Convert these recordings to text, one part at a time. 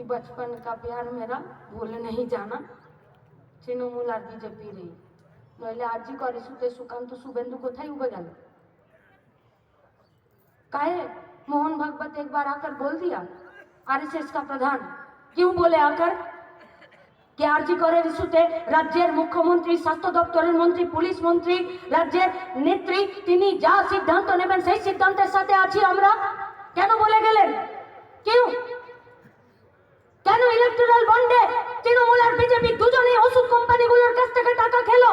कि बचपन का प्यार मेरा भूल नहीं जाना তৃণমূল আর বিজেপি রে নইলে আরজি করে সুতে সুকান্ত শুভেন্দু কোথায় উবে গেল काहे मोहन भगवत एक बार आकर बोल दिया आरएसएस का प्रधान क्यों बोले आकर কে আরজি করে ইস্যুতে রাজ্যের মুখ্যমন্ত্রী স্বাস্থ্য দপ্তরের মন্ত্রী পুলিশ মন্ত্রী রাজ্যের নেত্রী তিনি যা সিদ্ধান্ত নেবেন সেই সিদ্ধান্তের সাথে আছি আমরা কেন বলে গেলেন কেউ কেন ইলেকট্রাল বন্ডে তৃণমূল আর বিজেপি দুজনেই ওষুধ কোম্পানিগুলোর কাছ থেকে টাকা খেলো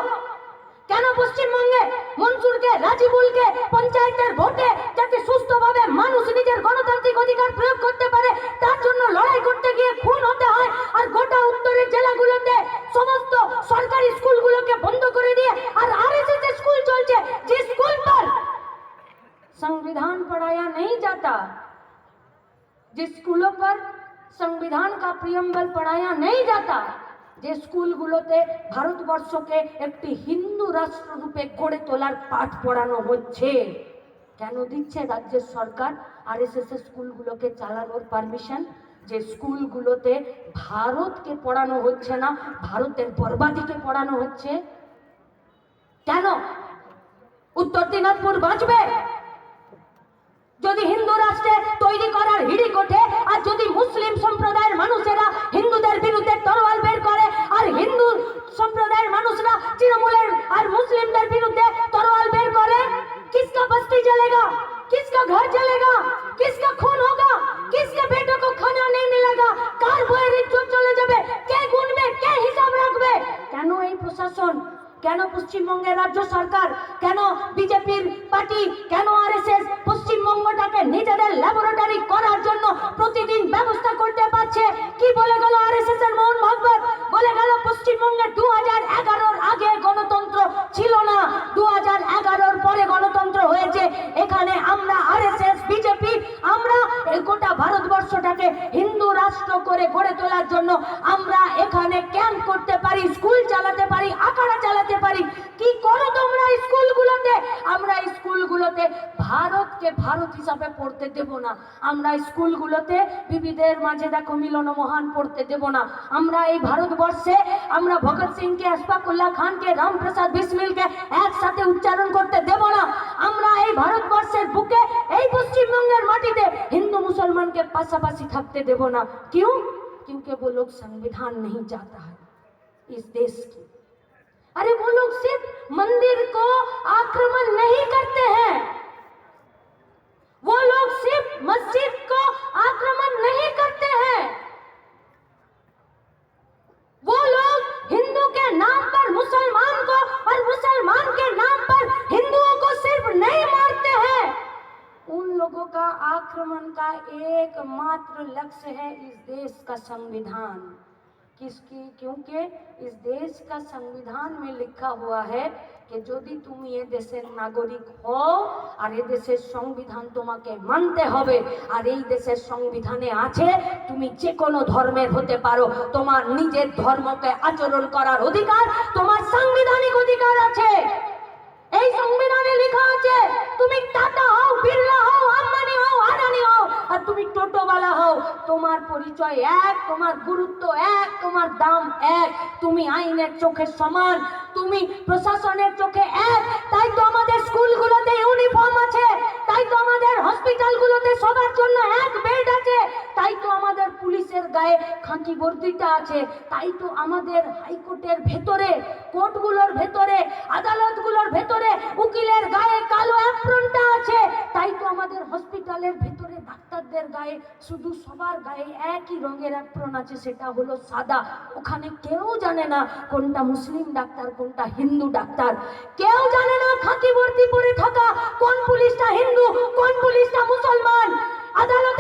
কেন পশ্চিমবঙ্গে মনসুরকে রাজিবুলকে পঞ্চায়েতের ভোটে যাতে সুস্থভাবে মানুষ নিজের গণতান্ত্রিক অধিকার প্রয়োগ করতে পারে তার জন্য লড়াই করতে গিয়ে খুন হতে হয় আর গোটা উত্তরের জেলাগুলোতে সমস্ত সরকারি স্কুলগুলোকে বন্ধ করে দিয়ে আর আরএসএস এর স্কুল চলছে যে স্কুল पर संविधान पढ़ाया नहीं जाता जिस स्कूलों पर संविधान का प्रियम्बल पढ़ाया नहीं जाता যে স্কুলগুলোতে ভারতবর্ষকে একটি হিন্দু রাষ্ট্র রূপে গড়ে তোলার পাঠ পড়ানো হচ্ছে কেন দিচ্ছে রাজ্যের সরকার আর এস এস স্কুলগুলোকে চালানোর পারমিশন যে স্কুলগুলোতে ভারতকে পড়ানো হচ্ছে না ভারতের বরবাদিকে পড়ানো হচ্ছে কেন উত্তর দিনাজপুর বাঁচবে যদি হিন্দু রাষ্ট্রে তৈরি করার হিড়িক ওঠে আর যদি মুসলিম সম্প্রদায়ের মানুষেরা হিন্দুদের বিরুদ্ধে তরোয়াল বের করে আর হিন্দু সম্প্রদায়ের মানুষরা তৃণমূলের আর মুসলিমদের বিরুদ্ধে তরোয়াল বের করে किसका बस्ती जलेगा किसका घर जलेगा किसका खून होगा किसके बेटों को खाना नहीं मिलेगा কার বইয়ের ইজ্জত চলে যাবে কে গুনবে কে হিসাব রাখবে কেন এই প্রশাসন কেন পশ্চিমবঙ্গের রাজ্য সরকার, কেন বিজেপির পার্টি, কেন আরএসএস পশ্চিমবঙ্গটাকে নিজেদের ল্যাবরেটরি করার জন্য প্রতিদিন ব্যবস্থা করতে পারছে? কি বলে গেল আরএসএস এর মোহন ভাগবত? বলে গেল পশ্চিমবঙ্গে দু হাজার এগারোর আগে গণতন্ত্র ছিল না। দু হাজার এগারোর পরে গণতন্ত্র হয়েছে। এখানে আমরা আরএসএস বিজেপি আমরা এই গোটা ভারতবর্ষটাকে হিন্দু রাষ্ট্র করে গড়ে তোলার জন্য আমরা এখানে ক্যাম্প করতে পারি স্কুল চালাতে পারি, আখাড়া চালাতে পারি। কি করো তোমরা স্কুলগুলোতে? আমরা স্কুলগুলোতে ভারতকে ভারত হিসাবে পড়তে দেব না। আমরা স্কুলগুলোতে বিবিধের মাঝে দেখো মিলন মহান পড়তে দেব না। আমরা এই ভারতবর্ষে আমরা ভগৎ সিংকে আশফাকুল্লাহ খানকে, রামপ্রসাদ বিসমিলকে একসাথে উচ্চারণ করতে দেব না। আমরা এই ভারতবর্ষের বুকে এই পশ্চিমবঙ্গের মাটিতে हिंदू मुसलमान के पासापासी थकते देखो ना। क्यों? क्योंकि वो लोग संविधान नहीं चाहता है इस देश की। अरे वो लोग सिर्फ़ मंदिर को आक्रमण नहीं करते हैं। वो लोग सिर्फ़ मस्जिद को आक्रमण आक्रमण का एकमात्र लक्ष्य है इस देश का संविधान किसकी क्योंकि इस देश का संविधान में लिखा हुआ है कि যদি তুমি এ দেশের নাগরিক হও আর এ দেশের সংবিধান তোমাকে মানতে হবে আর এই দেশের সংবিধানে আছে তুমি যে কোনো ধর্মের হতে পারো তোমার নিজের ধর্মকে আচরণ করার অধিকার তোমার সাংবিধানিক অধিকার আছে এই সংবিধানে লেখা আছে তুমি টাটা হও বিড়লা হও আম্বানি তোমার পরিচয় এক, তোমার গুরুত্ব এক, তোমার দাম এক। তুমি আইনের চোখে সমান, তুমি প্রশাসনের চোখে এক। তাই তো আমাদের স্কুলগুলোতে ইউনিফর্ম আছে, তাই তো আমাদের হসপিটালগুলোতে সবার জন্য এক বেড আছে, তাই তো আমাদের পুলিশের গায়ে খাঁকি বর্দিটা আছে, তাই তো আমাদের হাইকোর্টের ভেতরে, কোর্টগুলোর ভেতরে, আদালতগুলোর ভেতরে উকিলের গায়ে কালো অ্যাপ্রনটা আছে, তাই তো আমাদের হসপিটালের ভেতরে ডাক্তারদের গায়ে, শুধু সবার গায়ে একই রঙের অ্যাপ্রন আছে, সেটা হলো সাদা। ওখানে কেউ জানে না কোনটা মুসলিম ডাক্তার, কোনটা হিন্দু ডাক্তার। কেউ জানে না খাকি ভর্তি পরে থাকা কোন পুলিশটা হিন্দু, কোন পুলিশটা মুসলমান। আদালত